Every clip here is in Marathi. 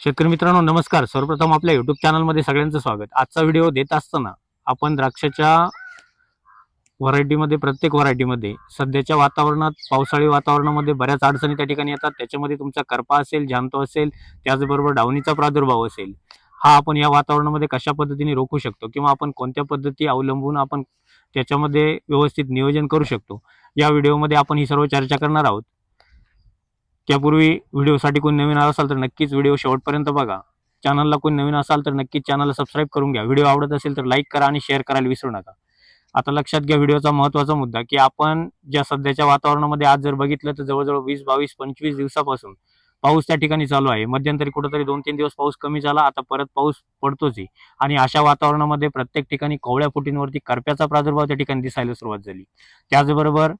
शेतकरी मित्रांनो नमस्कार. सर्वप्रथम आपल्या युट्यूब चॅनलमध्ये सगळ्यांचं स्वागत. आजचा व्हिडिओ देत असताना आपण द्राक्षाच्या व्हरायटीमध्ये प्रत्येक व्हरायटीमध्ये सध्याच्या वातावरणात पावसाळी वातावरणामध्ये बऱ्याच अडचणी त्या ठिकाणी येतात. त्याच्यामध्ये तुमचा करपा असेल जांतो असेल त्याचबरोबर डावणीचा प्रादुर्भाव असेल हा आपण या वातावरणामध्ये कशा पद्धतीने रोखू शकतो किंवा आपण कोणत्या पद्धती अवलंबून आपण त्याच्यामध्ये व्यवस्थित नियोजन करू शकतो या व्हिडिओमध्ये आपण ही सर्व चर्चा करणार आहोत. त्यापूर्वी व्हिडिओसाठी कोण नवीन आला असाल तर नक्कीच व्हिडिओ शेवटपर्यंत बघा. चॅनलला कोण नवीन असाल तर नक्कीच चॅनलला सबस्क्राईब करून घ्या. व्हिडिओ आवडत असेल तर लाईक करा आणि शेअर करायला विसरू नका. आता लक्षात घ्या व्हिडिओचा महत्त्वाचा मुद्दा की आपण ज्या सध्याच्या वातावरणामध्ये आज जर बघितलं तर जवळजवळ वीस बावीस पंचवीस दिवसापासून पाऊस त्या ठिकाणी चालू आहे. मध्यंतरी कुठेतरी दोन तीन दिवस पाऊस कमी झाला आता परत पाऊस पडतोच आणि अशा वातावरणामध्ये प्रत्येक ठिकाणी कोवळ्या फुटींवरती करप्याचा प्रादुर्भाव त्या ठिकाणी दिसायला सुरुवात झाली. त्याचबरोबर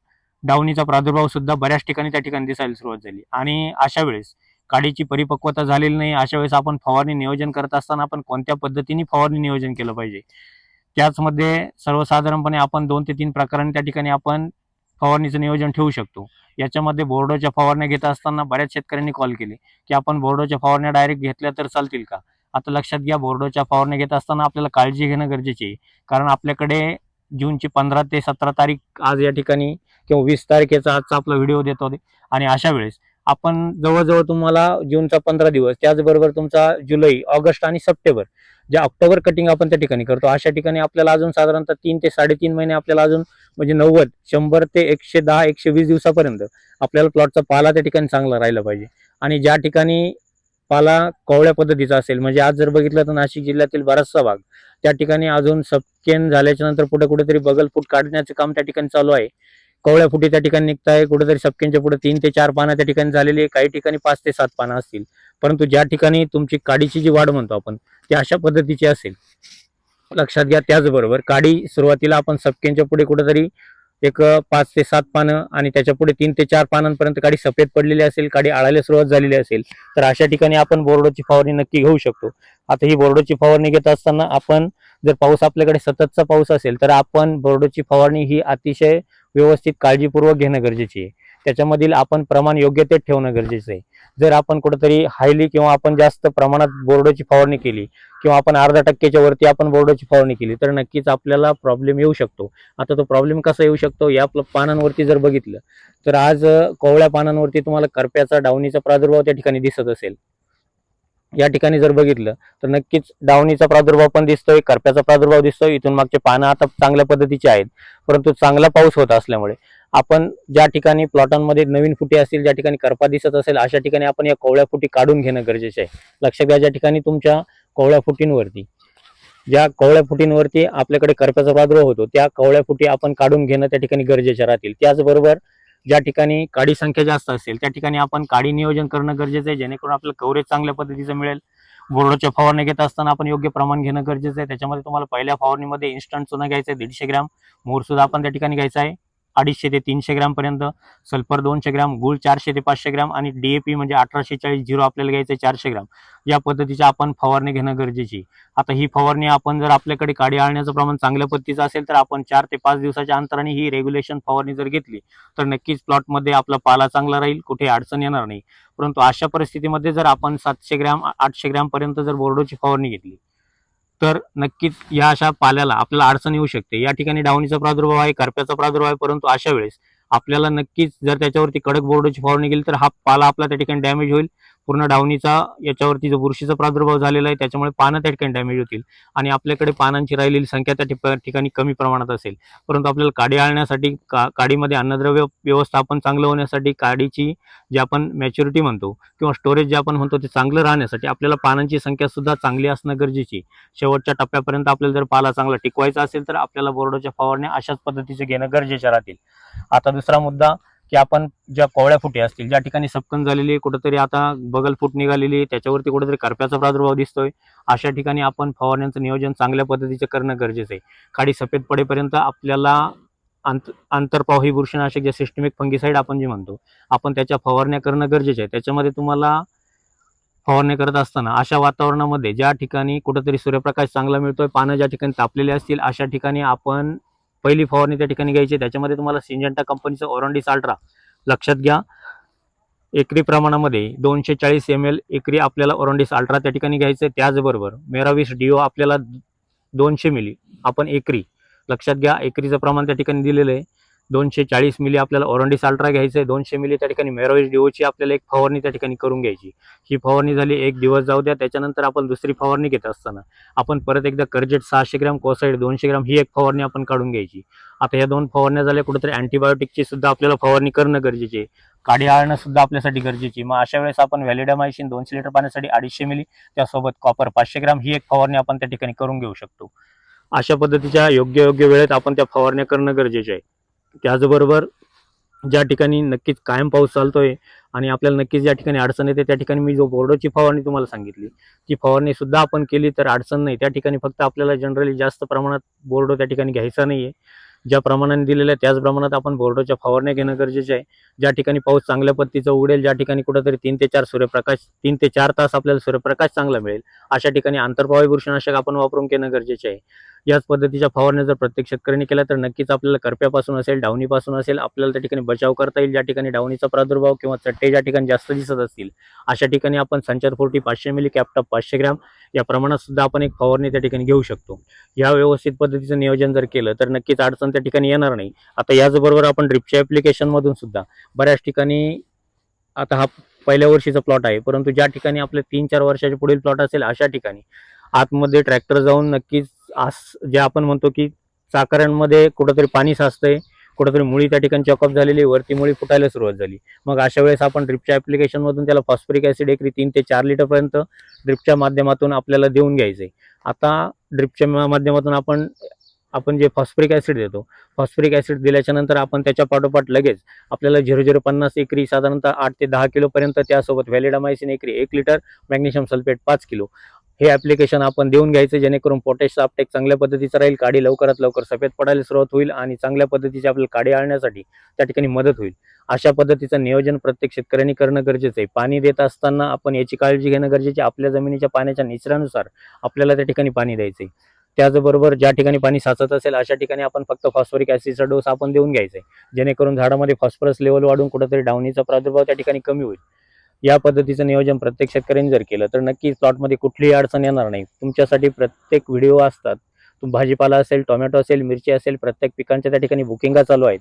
डावणीचा प्रादुर्भाव सुद्धा बऱ्याच ठिकाणी त्या ठिकाणी दिसायला सुरुवात झाली. आणि अशा वेळेस काडीची परिपक्वता झालेली नाही अशा वेळेस आपण फवारणी नियोजन करत असताना आपण कोणत्या पद्धतीने फवारणी नियोजन केलं पाहिजे? त्याचमध्ये सर्वसाधारणपणे आपण दोन ते तीन प्रकारांनी त्या ठिकाणी आपण फवारणीचं नियोजन ठेवू शकतो. याच्यामध्ये बोर्डोच्या फवारण्या घेत असताना बऱ्याच शेतकऱ्यांनी कॉल केले की आपण बोर्डोच्या फवारण्या डायरेक्ट घेतल्या तर चालतील का? आता लक्षात घ्या बोर्डोच्या फवारण्या घेत असताना आपल्याला काळजी घेणं गरजेचे आहे. कारण आपल्याकडे जूनची पंधरा ते सतरा तारीख आज या ठिकाणी किंवा वीस तारखेचा आजचा आपला व्हिडिओ देतो आणि अशा वेळेस आपण जवळजवळ तुम्हाला जूनचा पंधरा दिवस त्याचबरोबर तुमचा जुलै ऑगस्ट आणि सप्टेंबर जे ऑक्टोबर कटिंग आपण त्या ठिकाणी करतो अशा ठिकाणी आपल्याला अजून साधारणतः तीन ते साडेतीन महिने आपल्याला अजून म्हणजे नव्वद शंभर ते एकशे दहा एकशे वीस दिवसापर्यंत आपल्याला प्लॉटचा पाला त्या ठिकाणी चांगला राहिला पाहिजे. आणि ज्या ठिकाणी पाला कोवळ्या पद्धतीचा असेल म्हणजे आज जर बघितलं तर नाशिक जिल्ह्यातील बराचसा भाग त्या ठिकाणी अजून सबकेन झाल्याच्यानंतर कुठे कुठेतरी बगल फूट काढण्याचं काम त्या ठिकाणी चालू आहे. कवळ्या फुटी त्या ठिकाणी निघत आहे कुठेतरी सपकेंच्या पुढे तीन ते चार पानं त्या ठिकाणी झालेली आहे. काही ठिकाणी पाच ते सात पानं असतील. परंतु ज्या ठिकाणी तुमची काडीची जी वाढ म्हणतो आपण ती अशा पद्धतीची असेल. लक्षात घ्या त्याचबरोबर काडी सुरुवातीला आपण सपकेंच्या पुढे कुठेतरी एक पाच ते सात पानं आणि त्याच्या पुढे तीन ते चार पानांपर्यंत काडी सफेद पडलेली असेल काडी आळायला सुरुवात झालेली असेल तर अशा ठिकाणी आपण बोर्डोची फवारणी नक्की घेऊ शकतो. आता ही बोर्डोची फवारणी घेत असताना आपण जर पाऊस आपल्याकडे सततचा पाऊस असेल तर आपण बोर्डोची फवारणी ही अतिशय व्यवस्थित काळजीपूर्वक घेणं गरजेचे आहे. त्याच्यामधील आपण प्रमाण योग्य ते ठेवणं गरजेचं आहे. जर आपण कुठंतरी हायली किंवा आपण जास्त प्रमाणात बोर्डाची फवारणी केली किंवा आपण अर्धा टक्क्याच्या वरती आपण बोर्डाची फवारणी केली तर नक्कीच आपल्याला प्रॉब्लेम येऊ शकतो. आता तो प्रॉब्लेम कसा येऊ शकतो? या पानांवरती जर बघितलं तर आज कोवळ्या पानांवरती तुम्हाला करप्याचा डावणीचा प्रादुर्भाव त्या ठिकाणी दिसत असेल. या ठिकाणी जर बघितलं तर नक्कीच डावणीचा प्रादुर्भाव पण दिसतोय करप्याचा प्रादुर्भाव दिसतोय. इथून मागचे पानं आता चांगल्या पद्धतीचे आहेत परंतु चांगला पाऊस होत असल्यामुळे आपण ज्या ठिकाणी प्लॉटांमध्ये नवीन फुटी असतील ज्या ठिकाणी करपा दिसत असेल अशा ठिकाणी आपण या कोवळ्या फुटी काढून घेणं गरजेचं आहे. लक्षात घ्या ज्या ठिकाणी तुमच्या कोवळ्या फुटींवरती ज्या कोवळ्या फुटींवरती आपल्याकडे करप्याचा प्रादुर्भाव होतो त्या कोवळ्या फुटी आपण काढून घेणं त्या ठिकाणी गरजेच्या राहतील. त्याचबरोबर ज्या ठिकाणी काडी संख्या जास्त असेल त्या ठिकाणी आपण काडी नियोजन करणं गरजेचं आहे जेणेकरून आपल्याला कव्हरेज चांगल्या पद्धतीचं मिळेल. बोर्डच्या फवारणी घेत असताना आपण योग्य प्रमाण घेणं गरजेचं आहे. त्याच्यामध्ये तुम्हाला पहिल्या फवारणीमध्ये इन्स्टंट चुना घ्यायचं आहे दीडशे ग्रॅम. मोर सुद्धा आपण त्या ठिकाणी घ्यायचा आहे. अडीचशे ते तीनशे ग्रॅमपर्यंत सल्फर दोनशे ग्रॅम गुळ चारशे ते पाचशे ग्रॅम आणि डीएपी म्हणजे अठराशे चाळीस झिरो आपल्याला घ्यायचं आहे चारशे ग्रॅम. या पद्धतीची आपण फवारणी घेणं गरजेची आता ही फवारणी आपण जर आपल्याकडे काडी आळण्याचं प्रमाण चांगल्या पद्धतीचं असेल तर आपण चार ते पाच दिवसाच्या अंतराने ही रेग्युलेशन फवारणी जर घेतली तर नक्कीच प्लॉटमध्ये आपला पाला चांगला राहील कुठे अडचण येणार नाही. परंतु अशा परिस्थितीमध्ये जर आपण सातशे ग्रॅम आठशे ग्रॅमपर्यंत जर बोर्डोची फवारणी घेतली तर नक्कीच या अशा पाल्याला आपल्याला अडचण येऊ शकते. या ठिकाणी डावणीचा प्रादुर्भाव आहे करप्याचा प्रादुर्भाव आहे परंतु अशा वेळेस आपल्याला नक्कीच जर त्याच्यावरती कडक बोर्डची फवारणी केली तर हा पाला आपला त्या ठिकाणी डॅमेज होईल. पूर्ण डावणीचा याच्यावरती जो बुरशीचा प्रादुर्भाव झालेला आहे त्याच्यामुळे पानं त्या ठिकाणी डॅमेज होतील. आणि आपल्याकडे पानांची राहिलेली संख्या त्या ठिप- ठिकाणी कमी प्रमाणात असेल. परंतु आपल्याला काडी आणण्यासाठी का काडीमध्ये अन्नद्रव्य व्यवस्थापन चांगलं होण्यासाठी काडीची जे आपण मॅच्युरिटी म्हणतो किंवा स्टोरेज जे आपण म्हणतो ते चांगलं राहण्यासाठी आपल्याला पानांची संख्या सुद्धा चांगली असणं गरजेची. शेवटच्या टप्प्यापर्यंत आपल्याला जर पाला चांगला टिकवायचा असेल तर आपल्याला बोर्डोच्या फवारण्या अशाच पद्धतीचे घेणं गरजेच्या राहतील. आता दुसरा मुद्दा की आपण ज्या कोवळ्या फुटे असतील ज्या ठिकाणी सपकन झालेली आहे, कुठेतरी आता बगल फूट निघालेली आहे, त्याच्यावरती कुठेतरी करप्याचा प्रादुर्भाव दिसतोय. अशा ठिकाणी आपण फवारण्यांचं नियोजन चांगल्या पद्धतीचं करणं गरजेचं आहे. खाडी सफेद पडेपर्यंत आपल्याला आंत आंतरपाव ही बुरशीनाशक जे सिस्टमिक फंगिसाईड आपण जे म्हणतो आपण त्याच्या फवारण्या करणं गरजेचं आहे. त्याच्यामध्ये तुम्हाला फवारणी करत असताना अशा वातावरणामध्ये ज्या ठिकाणी कुठंतरी सूर्यप्रकाश चांगला मिळतोय पानं ज्या ठिकाणी तापलेले असतील अशा ठिकाणी आपण पहिली फवारणी त्या ठिकाणी घ्यायची त्याच्यामध्ये तुम्हाला सिंजंटा कंपनीचं ओरंडी साल्ट्रा लक्षात घ्या. एकरी प्रमाणामध्ये दोनशे चाळीस एम एल एकरी आपल्याला ओरंडीस अल्ट्रा त्या ठिकाणी घ्यायचं आहे त्याचबरोबर मेराविस डिओ आपल्याला दोनशे मिली. आपण एकरी लक्षात घ्या एकरीचं प्रमाण त्या ठिकाणी दिलेलं आहे. दोनशे चाळीस मिली आपल्याला ओरंडीस अल्ट्रा घ्यायचं आहे दोनशे मिली त्या ठिकाणी मेरावीस डिओची आपल्याला एक फवारणी त्या ठिकाणी करून घ्यायची. ही फवारणी झाली एक दिवस जाऊ द्या. त्याच्यानंतर आपण दुसरी फवारणी घेत असताना आपण परत एकदा कर्जेट सहाशे ग्रॅम कोसाईड दोनशे ग्रॅम ही एक फवारणी आपण काढून घ्यायची. आता या दोन फवारण्या झाल्या कुठेतरी अँटीबायोटिकची सुद्धा आपल्याला फवारणी करणं गरजेचे आहे. काडी आळणं सुद्धा आपल्यासाठी गरजेची आहे. मग अशा वेळेस आपण व्हॅलिडामायसिन दोनशे लिटर पाण्यासाठी अडीचशे मिली त्यासोबत कॉपर पाचशे ग्राम ही एक फवारणी आपण त्या ठिकाणी करून घेऊ शकतो. अशा पद्धतीच्या योग्य योग्य वेळेत आपण त्या फवारण्या करणं गरजेचे आहे. त्याचबरोबर ज्या ठिकाणी नक्कीच कायम पाऊस चालतोय आणि आपल्याला नक्कीच ज्या ठिकाणी अडचण येते त्या ठिकाणी मी जो बोर्डोची फवारणी तुम्हाला सांगितली ती फवारणी सुद्धा आपण केली तर अडचण नाही. त्या ठिकाणी फक्त आपल्याला जनरली जास्त प्रमाणात बोर्डो त्या ठिकाणी घ्यायचा नाही आहे ज्या प्रमाणाने दिलेलं आहे त्याच प्रमाणात आपण बोर्डोच्या फवारण्या घेणं गरजेचं आहे. ज्या ठिकाणी पाऊस चांगल्या पद्धतीचा उडेल ज्या ठिकाणी कुठंतरी तीन ते चार सूर्यप्रकाश तीन ते चार तास आपल्याला सूर्यप्रकाश चांगला मिळेल अशा ठिकाणी आंतरप्रवाही बुरशीनाशक आपण वापरून घेणं गरजेचे आहे. याच पद्धतीच्या फवारण्या जर प्रत्येक शेतकऱ्यांनी केल्या तर नक्कीच आपल्याला करप्यापासून असेल डावणीपासून असेल आपल्याला त्या ठिकाणी बचाव करता येईल. ज्या ठिकाणी डावणीचा प्रादुर्भाव किंवा चट्टे ज्या ठिकाणी जास्त दिसत असतील अशा ठिकाणी आपण संचार फोर्टी पाचशे मिली कॅपटॉप पाचशे ग्रॅम या प्रमाणात सुद्धा आपण एक फवारणी त्या ठिकाणी घेऊ शकतो. या व्यवस्थित पद्धतीचं नियोजन जर केलं तर नक्कीच अडचण त्या ठिकाणी येणार नाही. आता याचबरोबर आपण ड्रिपच्या ॲप्लिकेशनमधून सुद्धा बऱ्याच ठिकाणी आता हा पहिल्या वर्षीचा प्लॉट आहे परंतु ज्या ठिकाणी आपले तीन चार वर्षाचे पुढील प्लॉट असेल अशा ठिकाणी आतमध्ये ट्रॅक्टर जाऊन नक्कीच आस जे आपण म्हणतो की चाकऱ्यांमध्ये कुठंतरी पाणी साचतंय कुठंतरी मुळी त्या ठिकाणी चॉकअप झालेली वरती मुळी फुटायला सुरुवात झाली. मग अशा वेळेस आपण ड्रिपच्या ॲप्लिकेशनमधून त्याला फॉस्फरिक ॲसिड एकरी तीन ते चार लिटरपर्यंत ड्रिपच्या माध्यमातून आपल्याला देऊन घ्यायचं आहे आता ड्रिपच्या माध्यमातून आपण आपण जे फॉस्फरिक ॲसिड देतो फॉस्फरिक ॲसिड दिल्याच्या नंतर आपण त्याच्या पाठोपाठ लगेच आपल्याला झिरो झिरो पन्नास एकरी साधारणतः आठ ते दहा किलोपर्यंत त्यासोबत व्हॅलिडामायसिन एकरी एक लिटर मॅग्नेशियम सल्फेट पाच किलो. हे ॲप्लिकेशन आपण देऊन घ्यायचं जेणेकरून पोटॅशचा अपटेक चांगल्या पद्धतीचा राहील काडी लवकरात लवकर सफेद पडायला सुरुवात होईल आणि चांगल्या पद्धतीची आपल्याला काडी आणण्यासाठी त्या ठिकाणी मदत होईल. अशा पद्धतीचं नियोजन प्रत्येक शेतकऱ्यांनी करणं गरजेचं आहे. पाणी देत असताना आपण याची काळजी घेणं गरजेचे आपल्या जमिनीच्या पाण्याच्या निचरानुसार आपल्याला त्या ठिकाणी पाणी द्यायचं आहे. त्याचबरोबर ज्या ठिकाणी पाणी साचत असेल अशा ठिकाणी आपण फक्त फॉस्फरिक ॲसिडचा डोस आपण देऊन घ्यायचा आहे. जेणेकरून झाडामध्ये फॉस्फरस लेवल वाढून कुठंतरी डावणीचा प्रादुर्भाव त्या ठिकाणी कमी होईल. या पद्धतीचं नियोजन प्रत्येक शेतकऱ्यांनी जर केलं तर नक्कीच प्लॉटमध्ये कुठलीही अडचण येणार नाही. तुमच्यासाठी प्रत्येक व्हिडिओ असतात. तुम भाजीपाला असेल टोमॅटो असेल मिरची असेल प्रत्येक पिकांच्या त्या ठिकाणी बुकिंगा चालू आहेत.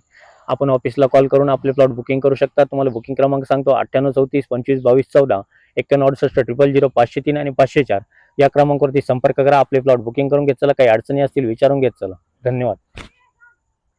आपण ऑफिसला कॉल करून आपले प्लॉट बुकिंग करू शकता. तुम्हाला बुकिंग क्रमांक सांगतो अठ्ठ्याण्णव चौतीस पंचवीस बावीस चौदा एक्क्याण्णव अडुसष्ट ट्रिपल झिरो पाचशे तीन आणि पाचशे चार. या क्रमांकावरती संपर्क करा आपले प्लॉट बुकिंग करून घेत चला. काही अडचणी असतील विचारून घेत चला. धन्यवाद.